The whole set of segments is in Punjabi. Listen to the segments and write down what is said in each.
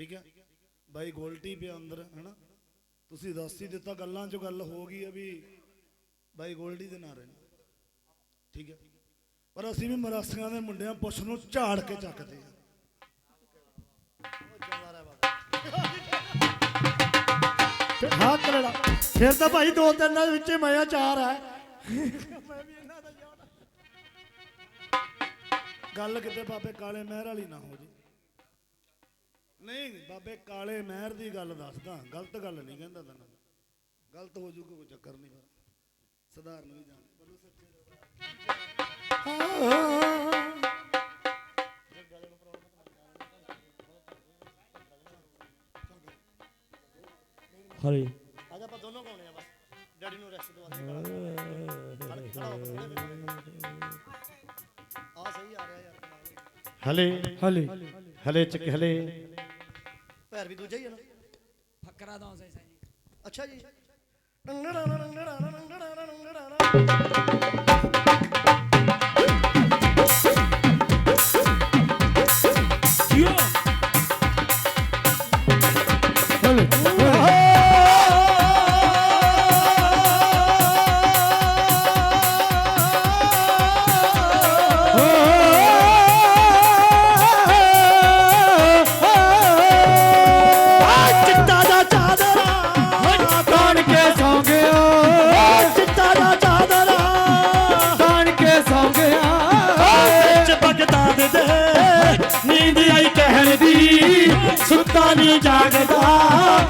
ਠੀਕ ਹੈ? ਬਾਈ ਗੋਲਟੀ ਪਿਆ ਅੰਦਰ, ਹਨਾ? ਤੁਸੀਂ ਦੱਸ ਹੀ ਦਿੱਤਾ ਗੱਲਾਂ 'ਚ ਗੱਲ ਹੋ ਗਈ ਆ ਵੀ ਬਾਈ ਗੋਲਡੀ ਦੇ ਨਾਂ ਰਹਿਣਾ ਠੀਕ ਹੈ? ਪਰ ਅਸੀਂ ਵੀ ਮਰਾਸੀਆਂ ਦੇ ਮੁੰਡਿਆਂ ਪੁੱਛ ਨੂੰ ਝਾੜ ਕੇ ਚੱਕਦੇ ਆ। ਹਾਂ ਕਲੜਾ ਫਿਰ ਤਾਂ ਭਾਈ ਦੋ ਤਿੰਨ ਦੇ ਵਿੱਚ ਮੈਂ ਚਾਰ ਹੈ ਗੱਲ ਕਿਤੇ ਬਾਬੇ ਕਾਲੇ ਮਹਿਰ ਵਾਲੀ ਨਾ ਹੋ ਜੇ। ਨਹੀਂ ਬਾਬੇ ਕਾਲੇ ਮਹਿਰ ਦੀ ਗੱਲ ਦੱਸਦਾ ਗਲਤ ਗੱਲ ਨਹੀਂ ਕਹਿੰਦਾ ਤੈਨੂੰ। ਗਲਤ ਹੋ ਜੂਗਾ ਕੋਈ ਚੱਕਰ ਨਹੀਂ ਪਰ ਸਧਾਰਨ ਵੀ ਜਾਣ। ਬੋਲੋ ਸੱਚੇ ਹਰੀ। ਅੱਜ ਆਪਾਂ ਦੋਨੋਂ ਗਾਉਣੇ ਆ ਬਸ। ਡੈਡੀ ਨੂੰ ਰੈਸਟ ਦਵਾ ਦੇ। ਖੜਾ ਖੜਾ ਹੋ ਆ ਸਹੀ ਆ ਰਿਹਾ ਯਾਰ। ਹਲੇ। ਹਲੇ। ਹਲੇ। ਚੱਕ ਹਲੇ। ਸੁੱਤਾ ਨਹੀਂ ਜਾਗਦਾ।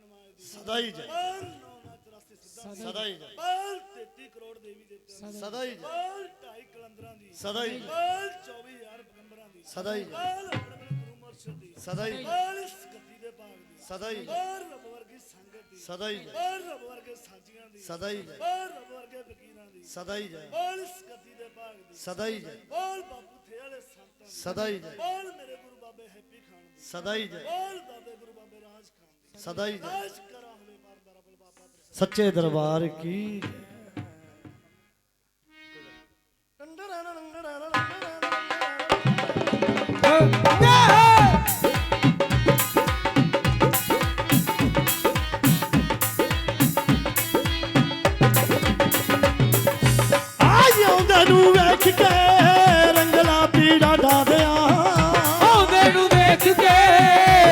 ਨਵਾਜ਼ ਦੀ ਸਦਾ ਹੀ। ਜੈ ਬਾਲ ਨੌਨਾ 84 ਸਿੱਧਾ। ਸਦਾ ਹੀ ਜੈ ਬਾਲ 33 ਕਰੋੜ ਦੇਵੀ ਦੇਵਤਿਆਂ ਦੀ। ਸਦਾ ਹੀ ਜੈ ਬਾਲ 2.5 ਕਲੰਦਰਾਂ ਦੀ। ਸਦਾ ਹੀ ਜੈ ਬਾਲ 24000 ਪੈਗੰਬਰਾਂ ਦੀ। ਸਦਾ ਹੀ ਜੈ ਬਾਲ ਆਪਣੇ ਗੁਰੂ ਮੁਰਸ਼ਿਦ ਦੀ ਸਦਾ ਹੀ ਜੈ ਬਾਲ ਇਸ ਗੱਦੀ ਦੇ ਬਾਗ ਦੀ। ਸਦਾ ਹੀ ਜੈ ਬਾਲ ਰੱਬ ਵਰਗੀ ਸੰਗਤ ਦੀ। ਸਦਾ ਹੀ ਜੈ ਬਾਲ ਰੱਬ ਵਰਗੇ ਸਾਜੀਆਂ ਦੀ। ਸਦਾ ਹੀ ਜੈ ਬਾਲ ਰੱਬ ਵਰਗੇ ਫਕੀਰਾਂ ਦੀ। ਸਦਾ ਹੀ ਜੈ ਬੋਲ ਇਸ ਗੱਦੀ ਦੇ ਬਾਗ ਦੀ। ਸਦਾ ਹੀ ਜੈ ਬੋਲ ਬਾਬੂ ਥੇ ਵਾਲੇ ਸੰਤਾਂ ਦੀ। ਸਦਾ ਹੀ ਜੈ ਬੋਲ ਮੇਰੇ ਗੁਰੂ ਬਾਬੇ ਹੈਪੀ ਖਾਨ ਦੀ। ਸਦਾ ਹੀ ਜੈ ਬੋਲ ਬਾਬੇ ਗੁਰੂ ਬਾਬੇ ਰਾਜ ਖਾਨ ਦੀ। ਸਦਾ ਹੀ ਜੈ ਰਾਜ ਕਰਾ ਹੋਵੇ ਬਾਰ ਬਾਰ ਬਲ ਬਾਬਾ ਤੇਰੇ ਸੱਚੇ ਦਰਬਾਰ ਕੀ ਆ ਨੂੰ ਵੇਖ ਕੇ ਰੰਗਲਾ ਪੀੜਾ ਡਾਦਿਆਂ ਆਉਂਦੇ ਨੂੰ ਦੇਖ ਕੇ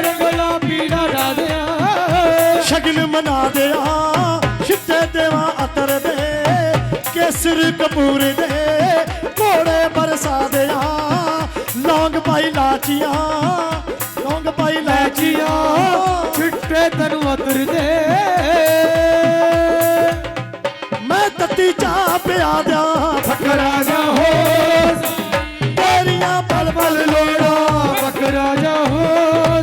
ਰੰਗਲਾ ਪੀੜਾ ਡਾਦਿਆ ਸ਼ਗਨ ਮਨਾ ਦਿਆਂ ਛਿੱਟੇ ਦੇਵਾ ਅਤਰ ਦੇ ਕੇਸਰ ਕਪੂਰ ਦੇ ਘੋੜੇ ਬਰਸਾ ਦਿਆਂ। ਲੌਂਗ ਪਾਈ ਲਾਚੀਆਂ ਲੌਂਗ ਪਾਈ ਲਾਚੀਆਂ। ਛਿੱਟੇ ਤੈਨੂੰ ਅਤਰ ਦੇ। ਮੈਂ ਤੱਤੀ ਚਾਹ ਪਿਆ ਦਿਆਂ। ਬਲ ਲੋੜਾਂ ਫਕਰਾ ਜਾ ਹੋ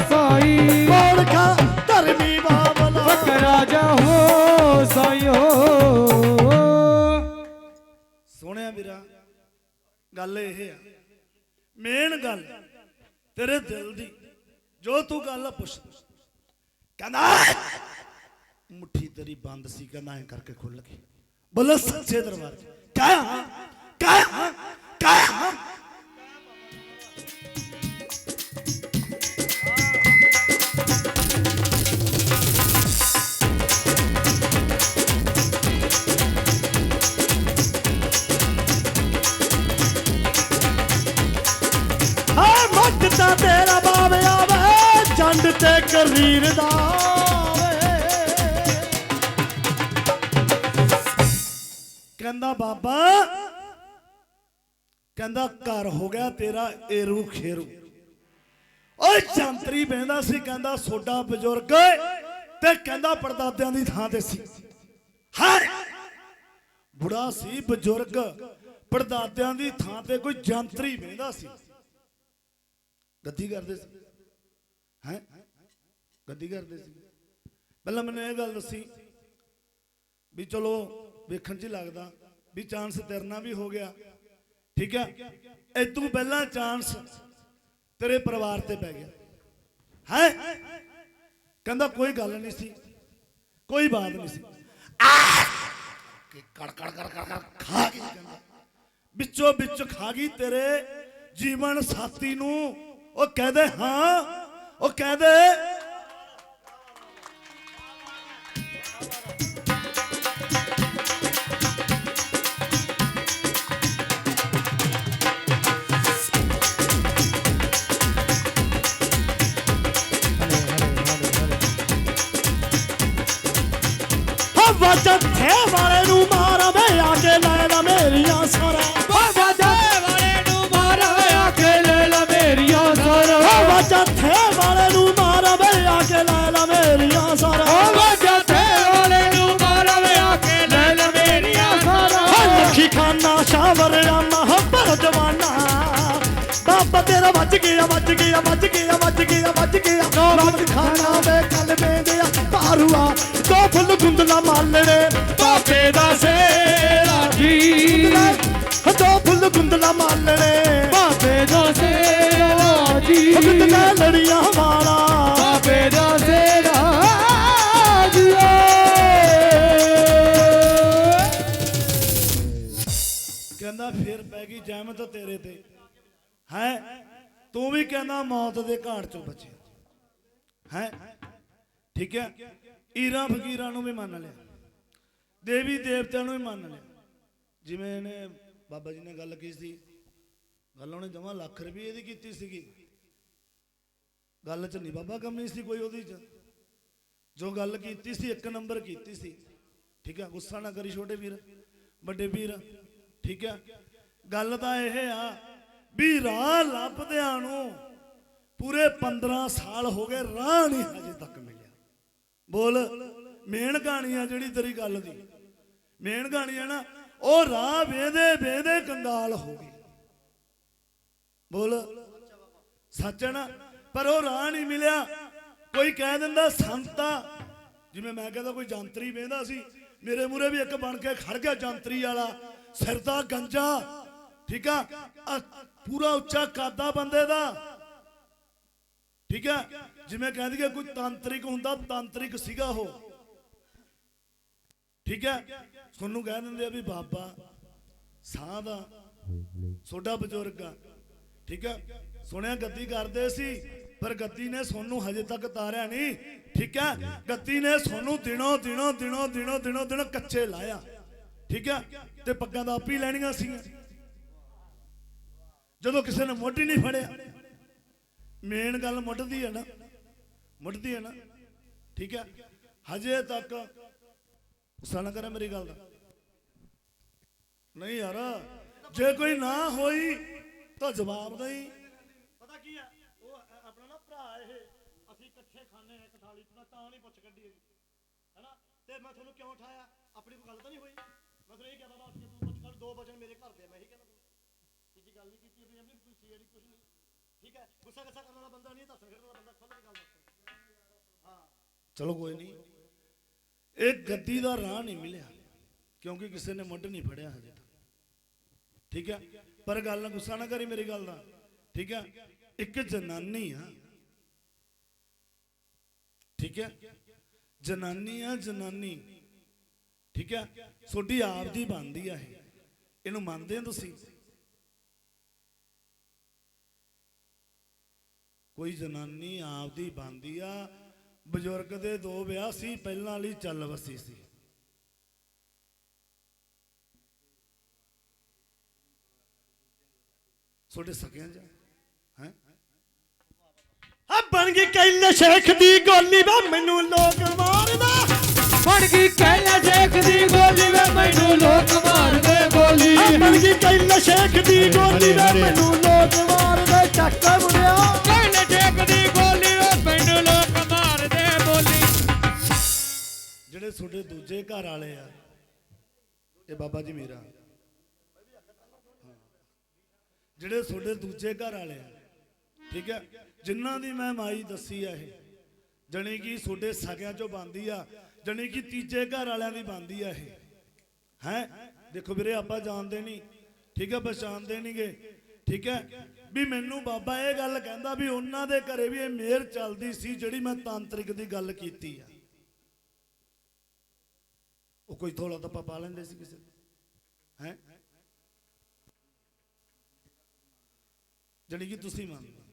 ਸਾਈ। ਕੋੜਖਾ ਧਰਮੀ ਬਾਬਲਾ। ਫਕਰਾ ਜਾ ਹੋ ਸਾਈ ਹੋ। ਸੋਹਣਿਆ ਵੀਰਾ ਗੱਲ ਇਹ ਆ। ਮੇਨ ਗੱਲ ਤੇਰੇ ਦਿਲ ਦੀ ਜੋ ਤੂੰ ਗੱਲ ਪੁੱਛ। ਕਹਿੰਦਾ ਮੁੱਠੀ ਤੇਰੀ ਬੰਦ ਸੀ ਕਹਿੰਦਾ ਐ ਕਰਕੇ ਖੁੱਲ ਗਈ। ਬੋਲ ਸੱਚੇ ਦਰਬਾਰ ਚ। ਕਾਇਆ ਹਾਂ। ਤੇਰਾ ਬਾਵੇ ਆਵੇ, ਜੰਡ ਤੇ ਕਰੀਰ ਦਾ ਕਹਿੰਦਾ, ਬਾਬਾ, ਕਹਿੰਦਾ ਘਰ ਹੋ ਗਿਆ ਤੇਰਾ ਏਰੂ ਖੇਰੂ। ਓਏ, ਜੰਤਰੀ ਬਹਿੰਦਾ ਸੀ, ਕਹਿੰਦਾ, ਸੋਡਾ ਬਜ਼ੁਰਗ ਤੇ ਕਹਿੰਦਾ ਪਰਦਾਦਿਆਂ ਦੀ ਥਾਂ ਤੇ ਸੀ। ਹਾਂ ਬੁੜਾ ਸੀ, ਬਜ਼ੁਰਗ। ਪਰਦਾਦਿਆਂ ਦੀ ਥਾਂ ਤੇ ਕੋਈ ਜੰਤਰੀ ਬਹਿੰਦਾ ਸੀ। ਗੱਦੀ ਕਰਦੇ ਸੀ। ਹੈ? ਗੱਦੀ ਕਰਦੇ ਸੀ। ਪਹਿਲਾਂ ਮੈਨੂੰ ਇਹ ਗੱਲ ਦੱਸੀ ਵੀ ਚਲੋ ਵੇਖਣ 'ਚ ਲੱਗਦਾ ਵੀ ਚਾਂਸ ਤੇਰਨਾ ਵੀ ਹੋ ਗਿਆ। ਠੀਕ ਹੈ? ਇਦੋਂ ਪਹਿਲਾਂ ਚਾਂਸ ਤੇਰੇ ਪਰਿਵਾਰ ਤੇ ਪੈ ਗਿਆ। ਹੈ? ਕਹਿੰਦਾ ਕੋਈ ਗੱਲ ਨਹੀਂ ਸੀ। ਕੋਈ ਬਾਤ ਨਹੀਂ ਸੀ। ਆਹ! ਕਿ ਕੜ ਕੜ ਕੜ ਕੜ ਖਾ ਗਈ ਵਿੱਚੋਂ ਵਿੱਚ ਖਾ ਗਈ ਤੇਰੇ ਜੀਵਨ ਸਾਥੀ ਨੂੰ। ਉਹ ਕਹਦੇ ਹਾਂ ਉਹ ਕਹਦੇ। ਹਵਾ ਜੱਥੇ ਵਾਲੇ ਨੂੰ ਮਾਰਾ ਵੇ ਆ ਕੇ ਲੈ। ਸ਼ਾਵਰ ਰਾਮਾ ਹੱਬਰ ਜਵਾਨਾ। ਬਾਬਾ ਤੇਰਾ ਵੱਜ ਗਿਆ ਵੱਜ ਗਿਆ ਵੱਜ ਗਿਆ ਵੱਜ ਗਿਆ ਵੱਜ ਗਿਆ। ਰਾਤ ਖਾਨਾ ਵੇ ਕੱਲ ਵੇਂਦਿਆ ਪਾਰੂਆ ਦੋ ਫੁੱਲ ਗੁੰਦਲਾ ਮਾਲਣੇ ਬਾਬੇ ਦਾ ਸੇਰਾ। ਜੀ ਦੋ ਫੁੱਲ ਗੁੰਦਲਾ ਮਾਲਣੇ ਹੈ? ਤੂੰ ਵੀ ਕਹਿੰਦਾ ਮੌਤ ਦੇ ਘਾਟ ਚੋਂ ਬਚਿਆ। ਹੈ? ਠੀਕ ਹੈ? ਈਰਾਂ ਫਕੀਰਾਂ ਨੂੰ ਵੀ ਮੰਨ ਲਿਆ। ਦੇਵੀ ਦੇਵਤਿਆਂ ਨੂੰ ਵੀ ਮੰਨ ਲਿਆ। ਜਿਵੇਂ ਇਹਨੇ ਬਾਬਾ ਜੀ ਨੇ ਗੱਲ ਕੀਤੀ ਸੀ। ਗੱਲ ਉਹਨੇ ਜਮਾ ਲੱਖ ਰੁਪਏ ਦੀ ਕੀਤੀ ਸੀਗੀ। ਗੱਲ ਚ ਨਹੀਂ ਬਾਬਾ ਕਮੀ ਸੀ ਕੋਈ ਉਹਦੀ ਚ। ਜੋ ਗੱਲ ਕੀਤੀ ਸੀ, ਇੱਕ ਨੰਬਰ ਕੀਤੀ ਸੀ। ਠੀਕ ਹੈ? ਗੁੱਸਾ ਨਾ ਕਰੀ ਛੋਟੇ ਵੀਰ, ਵੱਡੇ ਵੀਰ। ਠੀਕ ਹੈ? ਗੱਲ ਤਾਂ ਇਹ ਆ ਵੀ ਰਾਹ ਲੱਭਦਿਆਂ ਨੂੰ ਪੂਰੇ 15 ਸਾਲ ਹੋ ਗਏ, ਰਾਹ ਨਹੀਂ ਹਜੇ ਤੱਕ ਮਿਲਿਆ। ਬੋਲ, ਮੇਨ ਕਹਾਣੀ ਆ ਜਿਹੜੀ ਤੇਰੀ ਗੱਲ ਦੀ। ਮੇਨ ਕਹਾਣੀ ਆ ਨਾ, ਉਹ ਰਾਹ ਵੇਦੇ ਵੇਦੇ ਕੰਗਾਲ ਹੋ ਗਏ ਬੋਲ, ਸੱਚ ਹੈ ਨਾ, ਪਰ ਉਹ ਰਾਹ ਨਹੀਂ ਮਿਲਿਆ। ਕੋਈ ਕਹਿ ਦਿੰਦਾ, ਸੰਤਾ ਜਿਵੇਂ ਮੈਂ ਕਹਿੰਦਾ, ਕੋਈ ਜੰਤਰੀ ਵੇਂਦਾ ਸੀ। ਮੇਰੇ ਮੂਰੇ ਵੀ ਇੱਕ ਬਣ ਕੇ ਖੜ ਗਿਆ ਜੰਤਰੀ ਵਾਲਾ। ਸਿਰ ਦਾ ਗੰਜਾ। ਠੀਕ ਆ? ਪੂਰਾ ਉੱਚਾ ਕਾਦਾ ਬੰਦੇ ਦਾ। ਠੀਕ ਆ? ਜਿਵੇਂ ਕਹਿੰਦੀ ਕਿ ਕੋਈ ਤਾਂਤਰਿਕ ਹੁੰਦਾ, ਤਾਂਤਰਿਕ ਸੀਗਾ ਉਹ। ਠੀਕ ਹੈ ਤੁਹਾਨੂੰ ਕਹਿ ਦਿੰਦੇ ਆ ਵੀ ਬਾਬਾ, ਸਾਹ ਦਾ ਸੋਡਾ ਬਜ਼ੁਰਗ ਆ। ਠੀਕ ਹੈ ਸੁਣਿਆ ਗੱਦੀ ਕਰਦੇ ਸੀ, ਪਰ ਗੱਦੀ ਨੇ ਸੋਨੂੰ ਹਜੇ ਤੱਕ ਤਾਰਿਆ ਨਹੀਂ। ਠੀਕ ਹੈ ਗੱਦੀ ਨੇ ਸੋਨੂੰ ਦਿਨੋਂ ਦਿਨੋਂ ਦਿਨੋਂ ਦਿਨੋਂ ਦਿਨੋਂ ਦਿਨੋਂ ਕੱਚੇ ਲਾਇਆ। ਠੀਕ ਹੈ ਤੇ ਪੱਗਾਂ ਦਾ ਆਪ ਹੀ ਲੈਣੀਆਂ ਸੀ ਜਦੋਂ ਕਿਸੇ ਨੇ ਮੁੱਢ ਹੀ ਨਹੀਂ ਫੜਿਆ ਮੇਨ ਗੱਲ ਮੁੱਢ ਹੈ ਨਾ ਮੁੱਢ ਹੈ ਨਾ, ਠੀਕ ਹੈ? ਹਜੇ ਤੱਕ ਗੁੱਸਾ ਨਾ ਕਰੇ ਮੇਰੀ ਗੱਲ ਦਾ। ਨਹੀਂ ਯਾਰ, ਜੇ ਕੋਈ ਨਾ ਹੋਈ, ਤਾਂ ਜਵਾਬ ਨਹੀਂ ਪਤਾ ਕੀ ਆ? ਉਹ ਆਪਣਾ ਨਾ ਭਰਾ ਇਹ, ਅਸੀਂ ਇਕੱਠੇ ਖਾਣੇ ਇੱਕ ਥਾਲੀ ਚ ਤਾਂ ਨਹੀਂ ਪੁੱਛ ਕੱਢੀ ਹੈਨਾ? ਤੇ ਮੈਂ ਤੁਹਾਨੂੰ ਕਿਉਂ ਉਠਾਇਆ? ਆਪਣੀ ਗੱਲ ਤਾਂ ਨਹੀਂ ਹੋਈ? ਮੈਂ ਤੁਹਾਨੂੰ ਇਹ ਕਹਿੰਦਾ ਬਾਤ ਕਿ ਤੂੰ ਪੁੱਛ ਕਰ ਦੋ ਵਚਨ ਮੇਰੇ ਘਰ ਦੇ ਮੈਂ ਇਹੀ ਕਹਿੰਦਾ ਤੂੰ ਗੱਲ ਨਹੀਂ ਕੀਤੀ, ਵੀ ਅਮਲੀ ਕੋਈ ਸੀ ਜਿਹੜੀ ਕੁਝ ਨਹੀਂ। ਠੀਕ ਹੈ, ਗੁੱਸਾ ਗੁੱਸਾ ਕਰਨ ਵਾਲਾ ਬੰਦਾ ਨਹੀਂ ਦੱਸ ਵਾਲਾ ਬੰਦਾ ਖੁੱਲ੍ਹ ਕੇ ਗੱਲ ਦੱਸ। ਹਾਂ। ਚਲੋ ਕੋਈ ਨਹੀਂ। ਇਹ ਗੱਦੀ ਦਾ ਰਾਹ ਨਹੀਂ ਮਿਲਿਆ, ਕਿਉਂਕਿ ਕਿਸੇ ਨੇ ਮੁੱਢ ਨਹੀਂ ਫੜਿਆ ਹਜੇ ਠੀਕ ਹੈ, ਪਰ ਗੱਲ ਨਾਲ ਗੁੱਸਾ ਨਾ ਕਰੀ ਮੇਰੀ ਗੱਲ ਦਾ। ਠੀਕ ਹੈ, ਇੱਕ ਜਨਾਨੀ ਆ। ਠੀਕ ਹੈ, ਜਨਾਨੀ ਆ, ਜਨਾਨੀ। ਠੀਕ ਹੈ ਤੁਹਾਡੀ ਆਪ ਦੀ ਬਣਦੀ ਆ ਇਹ। ਇਹਨੂੰ ਮੰਨਦੇ ਹੋ ਤੁਸੀਂ? ਕੋਈ ਜਨਾਨੀ ਆਪ ਦੀ ਬਣਦੀ ਆ ਬਜ਼ੁਰਗ ਦੇ ਦੋ ਵਿਆਹ ਸੀ ਪਹਿਲਾਂ ਵਾਲੀ ਚੱਲ ਵਸੀ ਸੀ। ਤੁਹਾਡੇ ਸਕਿਆਂ ਜਾ ਹੈ? ਆ ਬਣ ਗਈ ਕੈਲੇ ਸ਼ੇਖ ਦੀ ਗੋਲੀ ਵਾ ਮੈਨੂੰ ਲੋਕ ਮਾਰਦਾ। ਬਣ ਗਈ ਕਹਿਲਾ ਸ਼ੇਖ ਦੀ ਗੋਲੀ ਵੇ ਮੈਨੂੰ ਲੋਕ ਮਾਰਦੇ ਆ ਬਣ ਗਈ ਕੈਲੇ ਸ਼ੇਖ ਦੀ ਗੋਲੀ ਵਾ ਮੈਨੂੰ ਲੋਕ ਮਾਰਦੇ। ਚੱਕ ਮੁੰਡਿਆ ਕਹਿਲਾ ਸ਼ੇਖ ਦੀ ਗੋਲੀ ਲੋਕ ਮਾਰਦੇ ਬੋਲੀ। ਜਿਹੜੇ ਤੁਹਾਡੇ ਦੂਜੇ ਘਰ ਵਾਲੇ ਆ, ਇਹ ਬਾਬਾ ਜੀ ਮੇਰਾ। ਜਿਹੜੇ ਤੁਹਾਡੇ ਦੂਜੇ ਘਰ ਵਾਲੇ ਆ, ਠੀਕ ਹੈ, ਜਿਨ੍ਹਾਂ ਦੀ ਮੈਂ ਮਾਈ ਦੱਸੀ ਆ ਇਹ, ਜਣੀ ਕਿ ਤੁਹਾਡੇ ਸਕਿਆਂ ਚੋਂ ਬੰਦੀ ਆ, ਜਣੀ ਕਿ ਤੀਜੇ ਘਰ ਵਾਲਿਆਂ ਦੀ ਬੰਦੀ ਆ ਇਹ। ਹੈ? ਦੇਖੋ ਵੀਰੇ, ਆਪਾਂ ਜਾਣਦੇ ਨਹੀਂ, ਠੀਕ ਹੈ ਪਛਾਣਦੇ ਨਹੀਂਗੇ ਠੀਕ ਹੈ? ਵੀ ਮੈਨੂੰ ਬਾਬਾ ਇਹ ਗੱਲ ਕਹਿੰਦਾ ਵੀ ਉਹਨਾਂ ਦੇ ਘਰੇ ਵੀ ਇਹ ਮਿਹਰ ਚੱਲਦੀ ਸੀ ਜਿਹੜੀ ਮੈਂ ਤਾਂਤਰਿਕ ਦੀ ਗੱਲ ਕੀਤੀ ਆ। ਉਹ ਕੋਈ ਥੋੜਾ ਤਾਂ ਪਾ ਲੈਂਦੇ ਸੀ ਕਿਸੇ ਹੈ? ਜਿਹੜੀ ਕਿ ਤੁਸੀਂ ਮੰਨਦੇ ਹੋ।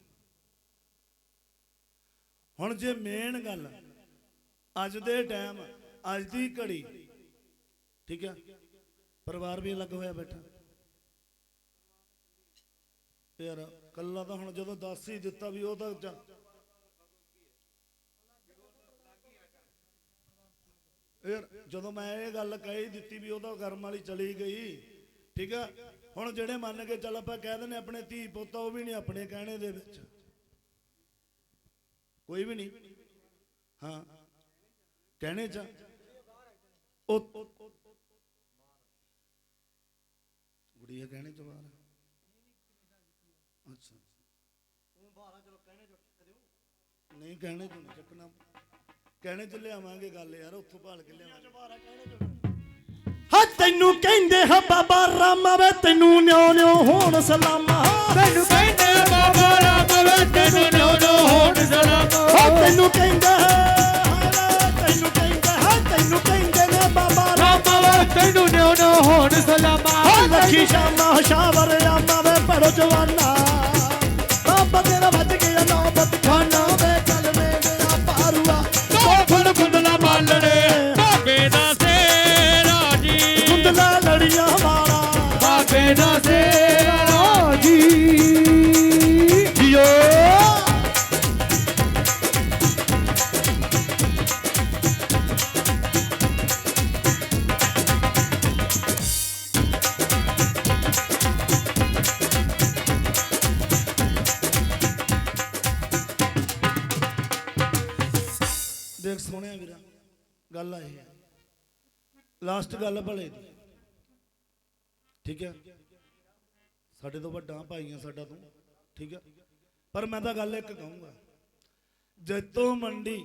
ਹੁਣ ਜੇ ਮੇਨ ਗੱਲ ਅੱਜ ਦੇ ਟਾਈਮ ਅੱਜ ਦੀ ਘੜੀ, ਠੀਕ ਹੈ? ਪਰਿਵਾਰ ਵੀ ਅਲੱਗ ਹੋਇਆ ਬੈਠਾ। ਯਾਰ, ਕੱਲਾ ਤਾਂ ਹੁਣ ਜਦੋਂ ਦੱਸ ਹੀ ਦਿੱਤਾ ਵੀ ਉਹ ਤਾਂ ਯਾਰ, ਜਦੋਂ ਮੈਂ ਇਹ ਗੱਲ ਕਹੀ ਦਿੱਤੀ ਵੀ ਉਹਦਾ ਕਰਮ ਵਾਲੀ ਚਲੀ ਗਈ, ਠੀਕ ਆ? ਹੁਣ ਜਿਹੜੇ ਮੰਨ ਕੇ ਚੱਲ ਆਪਾਂ ਕਹਿ ਦਿੰਦੇ ਆਪਣੇ ਧੀ ਪੁੱਤ ਉਹ ਵੀ ਨਹੀਂ ਆਪਣੇ ਕਹਿਣੇ ਦੇ ਵਿੱਚ। ਕੋਈ ਵੀ ਨਹੀਂ। ਹਾਂ। ਕਹਿਣੇ ਚ ਉਹ ਗੁੜੀਆ ਕਹਿਣੇ ਚ ਬਾਹਰ ਆ। ਅੱਛਾ ਨਹੀਂ ਕਹਿਣੇ ਚ ਨਹੀਂ ਚੱਕਣਾ। ਕਹਿਣੇ ਚ ਲਿਆਵਾਂਗੇ ਗੱਲ ਯਾਰ ਉੱਥੋਂ ਭਾਲ ਕੇ ਲਿਆਵਾਂਗੇ। ਹਾਂ ਤੈਨੂੰ ਕਹਿੰਦੇ ਹਾਂ ਬਾਬਾ ਰਾਮਾ ਵੇ ਤੈਨੂੰ ਨਿਉ ਨਿਉ ਹੋਣ ਸਲਾਮਾ। ਤੈਨੂੰ ਕਹਿੰਦੇ ਬਾਬਾ ਰਾਮ ਵੇ ਤੈਨੂੰ ਨੋ ਨੋ ਹੋਣ ਸਲਾਮ। ਹਾਂ ਤੈਨੂੰ ਕਹਿੰਦੇ ਹਾਂ ਤੈਨੂੰ ਕਹਿੰਦੇ ਹਾਂ ਤੈਨੂੰ ਕਹਿੰਦੇ ਨੇ ਬਾਬਾ ਰਾਮਾ ਵੇ ਤੈਨੂੰ ਨੋ ਨੋ ਹੋਣ ਸਲਾਮਾ। ਹਾਂ ਲੱਖੀ ਸ਼ਾਮਾ ਸ਼ਾਵਰ ਰਾਮਾ ਵੇ ਪੜੋ ਜਵਾਨਾ। ਬਾਬਾ ਤੇਰਾ ਵੱਜ ਦੇਖ ਸੋਹਣਿਆ ਵੀਰਾ, ਗੱਲ ਆ ਇਹ ਲਾਸਟ ਗੱਲ ਭਲੇ ਦੀ। ਠੀਕ ਹੈ? ਸਾਡੇ ਤੋਂ ਵੱਡਾ ਭਾਈਆਂ ਸਾਡਾ ਤੂੰ, ਠੀਕ ਹੈ? ਪਰ ਮੈਂ ਤਾਂ ਗੱਲ ਇੱਕ ਕਹੂੰਗਾ ਜੈਤੋ ਮੰਡੀ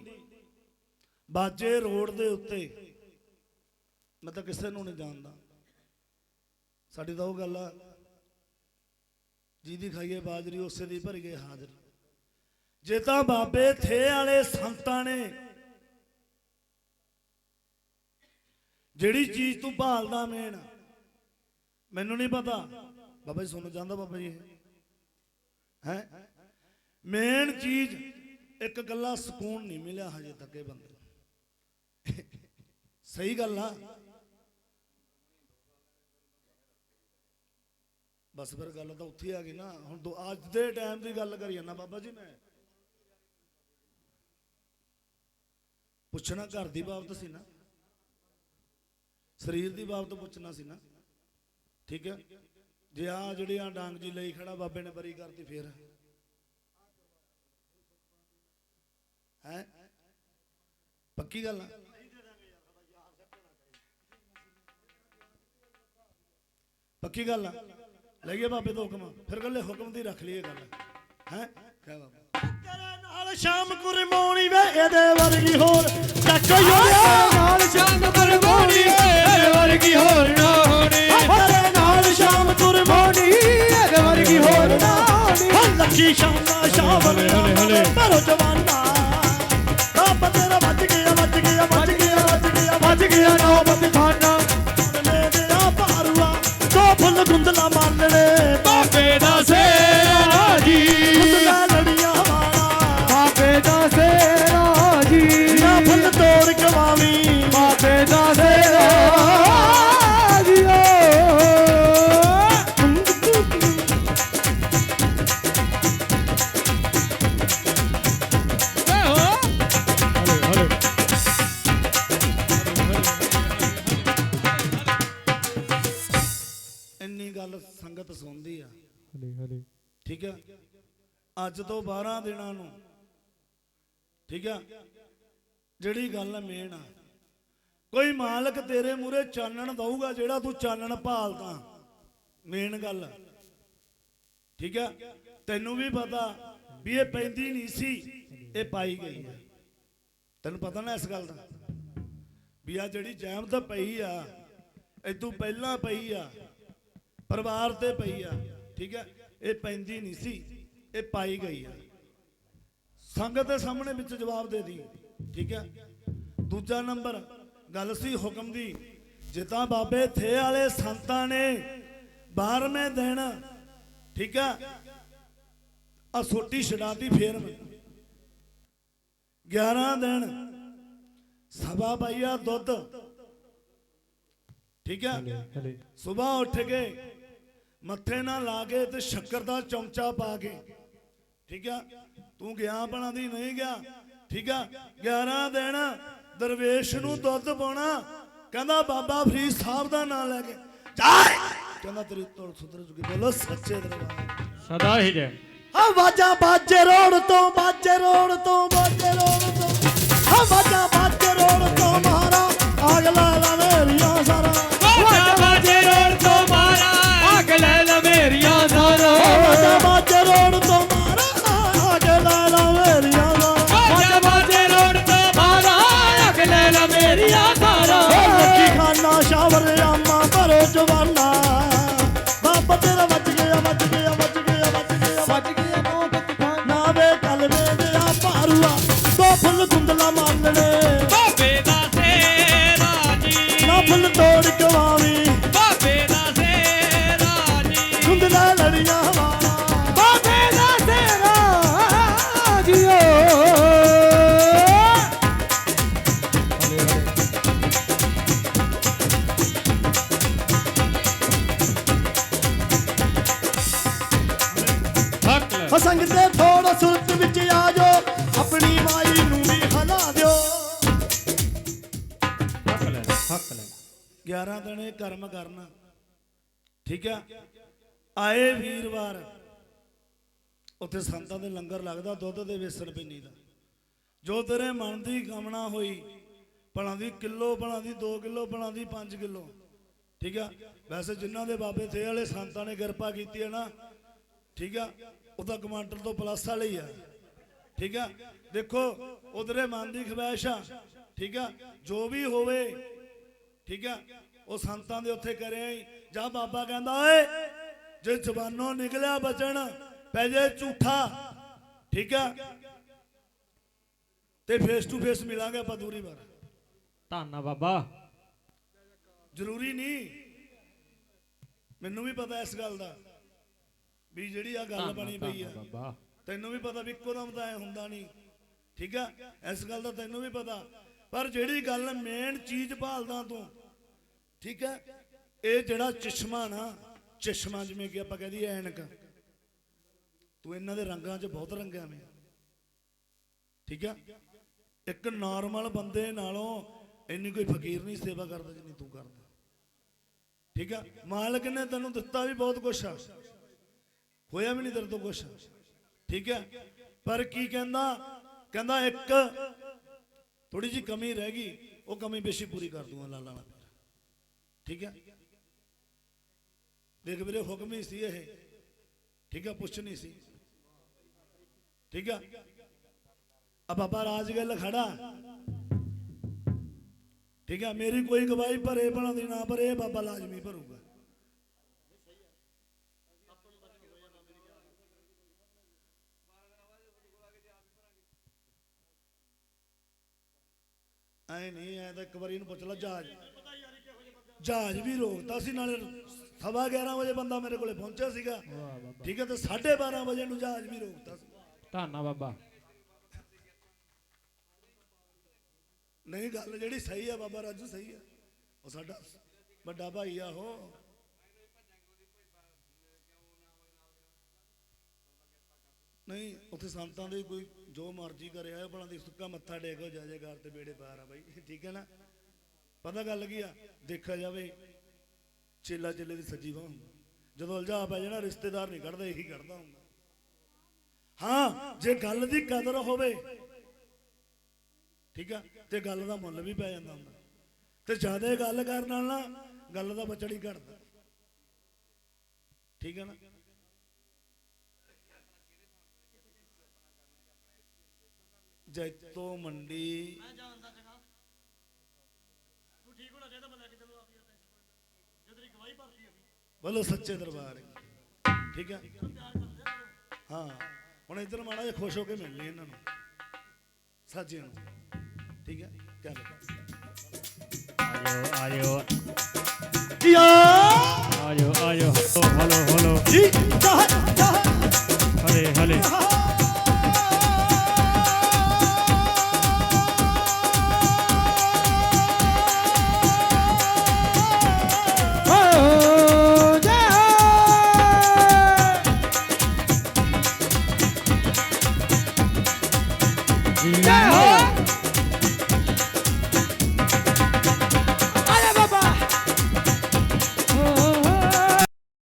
ਬਾਜੇ ਰੋਡ ਦੇ ਉੱਤੇ, ਮੈਂ ਤਾਂ ਕਿਸੇ ਨੂੰ ਨਹੀਂ ਜਾਣਦਾ। ਸਾਡੀ ਤਾਂ ਉਹ ਗੱਲ ਆ, ਜਿਹਦੀ ਖਾਈਏ ਬਾਜਰੀ, ਉਸੇ ਦੀ ਭਰ ਗਏ ਹਾਜ਼ਰੀ। ਜੇ ਤਾਂ ਬਾਬੇ ਥੇ ਵਾਲੇ ਸੰਤਾਂ ਨੇ ਜਿਹੜੀ ਚੀਜ਼ ਤੂੰ ਭਾਲਦਾ ਮੇਨ ਮੈਨੂੰ ਨਹੀਂ ਪਤਾ। ਬਾਬਾ ਜੀ ਸੁਣ ਜਾਂਦਾ ਬਾਬਾ ਜੀ ਹੈ? ਮੇਨ ਚੀਜ਼, ਇੱਕ ਗੱਲਾ ਸਕੂਨ ਨਹੀਂ ਮਿਲਿਆ ਹਜੇ ਤੱਕ ਇਹ ਬੰਦੇ ਨੂੰ। ਸਹੀ ਗੱਲ ਆ। ਬਸ ਫਿਰ ਗੱਲ ਤਾਂ ਉੱਥੇ ਆ ਗਈ ਨਾ। ਹੁਣ ਦੋ ਅੱਜ ਦੇ ਟਾਈਮ ਦੀ ਗੱਲ ਕਰੀ ਜਾਂਦਾ ਬਾਬਾ ਜੀ ਮੈਂ। ਪੁੱਛਣਾ ਘਰ ਦੀ ਬਾਬਤ ਸੀ ਨਾ। ਸਰੀਰ ਦੀ ਬਾਬਤ ਪੁੱਛਣਾ ਸੀ ਨਾ। ਠੀਕ ਹੈ? ਜੇ ਆ ਜਿਹੜੇ ਆ ਡਾਂਗ ਜੀ ਲਈ ਖੜਾ ਬਾਬੇ ਨੇ ਬਰੀ ਕਰਤੀ ਫੇਰ। ਹੈ? ਪੱਕੀ ਗੱਲ ਆ? ਪੱਕੀ ਗੱਲ ਆ? ਲਈਏ ਬਾਬੇ ਤੋਂ ਹੁਕਮ। ਫਿਰ ਗੱਲੇ ਹੁਕਮ ਦੀ ਰੱਖ ਲਈਏ ਗੱਲ। ਹੈ? ਕਹਿ ਬਾਬਾ? ਨਾਲ ਸ਼ਾਮ ਕੁਰਮਾਉਣੀ ਵੇ ਇਹਦੇ ਵਰਗੀ ਹੋਰ ਚੱਕ ਯੋੜਿਆ ਨਾਲ ਸ਼ਾਮ ਪਰਵਾਣੀ ਇਹਦੇ ਵਰਗੀ ਹੋਰ ਨਾ ਹੋਣੀ। ਨਾਲ ਸ਼ਾਮ ਕੁਰਮਾਉਣੀ ਇਹਦੇ ਵਰਗੀ ਹੋਰ ਨਾ ਹੋਣੀ। ਹਾਂ। ਲੱਖੀ ਸ਼ਾਮਾ ਜਵਾਨਾ। ਰੱਬ ਤੇਰਾ ਵੱਜ ਗਿਆ ਵੱਜ ਗਿਆ ਵੱਜ ਗਿਆ ਵੱਜ ਗਿਆ ਵੱਜ ਗਿਆ। ਨੌਬਤ ਖਾਨਾ ਮੇਰੇ ਦੋ ਫੁੱਲ ਗੁੰਦਲਾ ਮਾਲਣੇ ਅੱਜ ਤੋਂ 12 ਦਿਨਾਂ ਨੂੰ। ਠੀਕ ਹੈ ਜਿਹੜੀ ਗੱਲ ਮੇਨ ਆ। ਕੋਈ ਮਾਲਕ ਤੇਰੇ ਮੂਰੇ ਚਾਨਣ ਦਊਗਾ, ਜਿਹੜਾ ਤੂੰ ਚਾਨਣ ਭਾਲਦਾ। ਮੇਨ ਗੱਲ। ਠੀਕ ਹੈ ਤੈਨੂੰ ਵੀ ਪਤਾ ਵੀ ਇਹ ਪੈਂਦੀ ਨਹੀਂ ਸੀ, ਇਹ ਪਾਈ ਗਈ ਹੈ ਤੈਨੂੰ ਪਤਾ ਨਾ ਇਸ ਗੱਲ ਦਾ? ਵੀ ਆ ਜਿਹੜੀ ਜਹਿਮਤ ਪਈ ਆ ਇਦੋਂ ਪਹਿਲਾਂ ਪਈ ਆ, ਪਰਿਵਾਰ ਤੇ ਪਈ ਆ। ਠੀਕ ਹੈ ਇਹ ਪੈਂਦੀ ਨਹੀਂ ਸੀ। ਇਹ ਪਾਈ ਗਈ ਆ ਸੰਗਤ ਦੇ ਸਾਹਮਣੇ ਵਿੱਚ ਜਵਾਬ ਦੇ ਦੀ। ਠੀਕ ਹੈ? ਦੂਜਾ ਨੰਬਰ ਗੱਲ ਸੀ ਹੁਕਮ ਦੀ। ਜਿੱਦਾਂ ਬਾਬੇ ਥੇ ਵਾਲੇ ਸੰਤਾਂ ਨੇ 12ਵੇਂ ਦਿਨ ਠੀਕ ਹੈ? ਆ ਸੋਟੀ ਛਡਾਤੀ ਫੇਰ। ਮੈਂ 11 ਦਿਨ ਸਭਾ ਪਾਈਆ ਦੁੱਧ। ਠੀਕ ਹੈ? ਸਵੇਰ ਉੱਠ ਕੇ ਮੱਥੇ ਨਾਲ ਲਾ ਕੇ ਤੇ ਸ਼ੱਕਰ ਦਾ ਚਮਚਾ ਪਾ ਕੇ। ਠੀਕ ਆ? ਤੂੰ ਗਿਆ ਬਣਾ ਦੀ ਨਹੀਂ ਗਿਆ। ਠੀਕ ਆ? 11 ਦਿਨ ਦਰਵੇਸ਼ ਨੂੰ ਦੁੱਧ ਪਾਉਣਾ। ਕਹਿੰਦਾ ਬਾਬਾ ਫਰੀਦ ਸਾਹਿਬ ਦਾ ਨਾਮ ਲੈ ਕੇ। ਜਾਏ! ਕਹਿੰਦਾ ਤੇਰੀ ਤੁਰ ਸੁਧਰ ਜੂਗੀ। ਬੋਲੋ ਸੱਚੇ ਦਰਬਾਰ ਸਦਾ ਹੀ ਜੈ। ਆ ਵਾਜਾ ਬਾਜੇ ਰੋਡ ਤੋਂ ਬਾਜੇ ਰੋਡ ਤੋਂ ਬਾਜੇ ਰੋਡ ਤੋਂ। ਆ ਵਾਜਾ ਬਾਜੇ ਰੋਡ ਤੋਂ ਮਾਰਾ ਅਗਲਾ ਲਾ ਮੇਰੀਆਂ ਸਾਰਾ। ਵਾਜਾ ਬਾਜੇ ਰੋਡ ਤੋਂ ਮਾਰਾ ਆਗ ਲੈ ਲੈ ਮੇਰੀਆਂ ਸਾਰਾ। ਵੱਜ ਗਿਆ ਵੱਜ ਗਿਆ ਆਏ ਵੀਰਵਾਰ। ਉੱਥੇ ਸੰਤਾਂ ਦੇ ਲੰਗਰ ਲੱਗਦਾ, ਦੁੱਧ ਦੇ ਵੇਸਣ ਪਿੰਨੀ ਦਾ। ਜੋ ਤੇਰੇ ਮਨ ਦੀ ਕਾਮਨਾ ਹੋਈ, ਭਲਾਂ ਦੀ ਕਿਲੋ, ਭਲਾਂ ਦੀ 2 ਕਿਲੋ, ਭਲਾਂ ਦੀ 5 ਕਿਲੋ। ਠੀਕ ਆ? ਵੈਸੇ ਜਿਨ੍ਹਾਂ ਦੇ ਬਾਬੇ ਥੇ, ਵਾਲੇ ਸੰਤਾਂ ਨੇ ਕਿਰਪਾ ਕੀਤੀ ਹੈ ਨਾ। ਠੀਕ ਆ? ਉਹਦਾ ਕਮਾਂਡਰ ਤੋਂ ਪਲੱਸ ਵਾਲੇ ਹੀ ਆ। ਠੀਕ ਆ? ਦੇਖੋ, ਉਧਰੇ ਮਨ ਦੀ ਖਵਾਇਸ਼ ਆ। ਠੀਕ ਆ? ਜੋ ਵੀ ਹੋਵੇ। ਠੀਕ ਆ? ਉਹ ਸੰਤਾਂ ਦੇ ਉੱਥੇ ਕਰਿਆ ਹੀ। ਜਾਂ ਬਾਬਾ ਕਹਿੰਦਾ, ਓਏ ਜੇ ਜ਼ਬਾਨੋਂ ਨਿਕਲਿਆ ਬਚਨ ਪੈ ਜੇ ਝੂਠਾ। ਠੀਕ ਆ? ਤੇ ਫੇਸ ਟੂ ਫੇਸ ਮਿਲਾਂਗੇ ਆਪਾਂ ਦੂਰੀ ਬਾਰ ਧੰਨਾ ਬਾਬਾ। ਜ਼ਰੂਰੀ ਨਹੀਂ। ਮੈਨੂੰ ਵੀ ਪਤਾ ਇਸ ਗੱਲ ਦਾ ਵੀ ਜਿਹੜੀ ਆ ਗੱਲ ਬਣੀ ਪਈ ਆ। ਬਾਬਾ। ਤੈਨੂੰ ਵੀ ਪਤਾ ਵੀ ਇੱਕੋ ਦਮ ਤਾਂ ਐ ਹੁੰਦਾ ਨਹੀਂ। ਠੀਕ ਆ? ਇਸ ਗੱਲ ਦਾ ਤੈਨੂੰ ਵੀ ਪਤਾ। ਪਰ ਜਿਹੜੀ ਗੱਲ ਮੇਨ ਚੀਜ਼ ਭਾਲਦਾ ਤੂੰ ਠੀਕ ਹੈ ਇਹ ਜਿਹੜਾ ਚਸ਼ਮਾ ਨਾ ਚਸ਼ਮਾ ਜਿਵੇਂ ਕਿ ਆਪਾਂ ਕਹਦੀ ਐਨਕ। ਤੂੰ ਇਹਨਾਂ ਦੇ ਰੰਗਾਂ 'ਚ ਬਹੁਤ ਰੰਗਿਆ ਮੈਂ ਠੀਕ ਆ? ਇੱਕ ਨਾਰਮਲ ਬੰਦੇ ਨਾਲੋਂ ਇੰਨੀ ਕੋਈ ਫਕੀਰ ਨਹੀਂ ਸੇਵਾ ਕਰਦਾ ਜਿੰਨੀ ਤੂੰ ਕਰਦਾ। ਠੀਕ ਆ? ਮਾਲਕ ਨੇ ਤੈਨੂੰ ਦਿੱਤਾ ਵੀ ਬਹੁਤ ਕੁਛ ਆ। ਹੋਇਆ ਵੀ ਨਹੀਂ ਤੇਰੇ ਤੋਂ ਕੁਛ। ਠੀਕ ਹੈ ਪਰ ਕੀ ਕਹਿੰਦਾ? ਕਹਿੰਦਾ ਇੱਕ ਥੋੜੀ ਜੀ ਕਮੀ ਰਹਿ ਗਈ, ਉਹ ਕਮੀ ਬੇਸ਼ੀ ਪੂਰੀ ਕਰ ਦੂੰਗਾ ਲਾਲਾ ਠੀਕ ਹੈ ਦੇਖ ਵੀਰੇ, ਹੁਕਮ ਹੀ ਸੀ ਇਹ। ਠੀਕ ਆ, ਪੁੱਛ ਨਹੀਂ ਸੀ। ਠੀਕ ਹੈ ਆ ਬਾਬਾ ਰਾਜਗੱਲ ਖੜਾ। ਠੀਕ ਆ, ਮੇਰੀ ਕੋਈ ਗਵਾਹੀ ਭਰੇ ਬਣਾਉਂਦੀ ਨਾ ਭਰੇ, ਬਾਬਾ ਲਾਜ਼ਮੀ ਭਰੂਗਾ। ਐ ਨਹੀਂ, ਐ ਤਾਂ ਇੱਕ ਵਾਰੀ ਇਹਨੂੰ ਪੁੱਛ ਲਾ, ਜਹਾਜ਼। ਜਹਾਜ਼ ਵੀ ਰੋਕਤਾ ਸੀ, ਨਾਲੇ ਸਵਾ 11 ਵਜੇ ਬੰਦਾ ਮੇਰੇ ਕੋਲੇ ਪਹੁੰਚਿਆ ਸੀਗਾ। ਠੀਕ ਹੈ ਤੇ 12:30 ਵਜੇ ਨੂੰ ਜਹਾਜ਼ ਵੀ ਰੋਕਤਾ ਸੀ। ਧੰਨਾ ਬਾਬਾ। ਨਹੀਂ ਗੱਲ ਜਿਹੜੀ ਸਹੀ ਆ ਬਾਬਾ ਰਾਜੂ ਸਹੀ ਆ। ਉਹ ਸਾਡਾ ਵੱਡਾ ਭਾਈ ਆ ਉਹ। ਨਹੀਂ ਉੱਥੇ ਸੰਤਾਂ ਦੇ ਕੋਈ ਜੋ ਮਰਜ਼ੀ ਕਰੇ ਆਏ ਭਲਾ ਦੀ ਸੁੱਕਾ ਮੱਥਾ ਟੇਕੋ ਜੈ ਜੈਕਾਰ ਤੇ ਬੇੜੇ ਪਾਰ ਆ ਬਾਈ। ਠੀਕ ਹੈ ਨਾ? ਪਤਾ ਗੱਲ ਕੀ ਆ? ਦੇਖਿਆ ਜਾਵੇ ਚੇਲਾ ਚੇਲੇ ਦੀ ਸੱਜੀ ਬਾਹ ਹੁੰਦਾ। ਜਦੋਂ ਉਲਝਾ ਪੈ ਜਾਣਾ, ਰਿਸ਼ਤੇਦਾਰ ਨਹੀਂ ਕੱਢਦਾ, ਇਹੀ ਕੱਢਦਾ ਹੁੰਦਾ। ਹਾਂ, ਜੇ ਗੱਲ ਦੀ ਕਦਰ ਹੋਵੇ, ਠੀਕ ਆ, ਤੇ ਗੱਲ ਦਾ ਮੁੱਲ ਵੀ ਪੈ ਜਾਂਦਾ ਹੁੰਦਾ। ਤੇ ਜ਼ਿਆਦਾ ਗੱਲ ਕਰਨ ਨਾਲ ਨਾ, ਗੱਲ ਦਾ ਬਚੜ ਹੀ ਘਟਦਾ। ਠੀਕ ਹੈ ਨਾ? ਜੈਤੋ ਮੰਡੀ ਮੈਂ ਜਾਣਦਾ ਜਗਾ ਤੂੰ ਠੀਕ ਹੋਣਾ ਚਾਹੀਦਾ ਮੈਂ ਲੈ ਕੇ ਚੱਲੂ ਆਪੀ ਜੇ ਤੇਰੀ ਗਵਾਹੀ ਭਰਤੀ ਹੋਈ ਬੋਲੋ ਸੱਚੇ ਦਰਬਾਰ ਠੀਕ ਹੈ? ਹਾਂ। ਹੁਣ ਇਧਰ ਮਾੜਾ ਜਿਹਾ ਖੁਸ਼ ਹੋ ਕੇ ਮਿਲ ਲਈ ਇਹਨਾਂ ਨੂੰ। ਸਾਜਿਆਂ ਨੂੰ। ਠੀਕ ਹੈ? ਚੱਲ ਆਜੋ ਆਜੋ ਜੀਆ ਆਜੋ ਆਜੋ ਹਲੋ ਹਲੋ। ਜੀ ਚਾਹ ਚਾਹ। ਹਲੇ ਹਲੇ।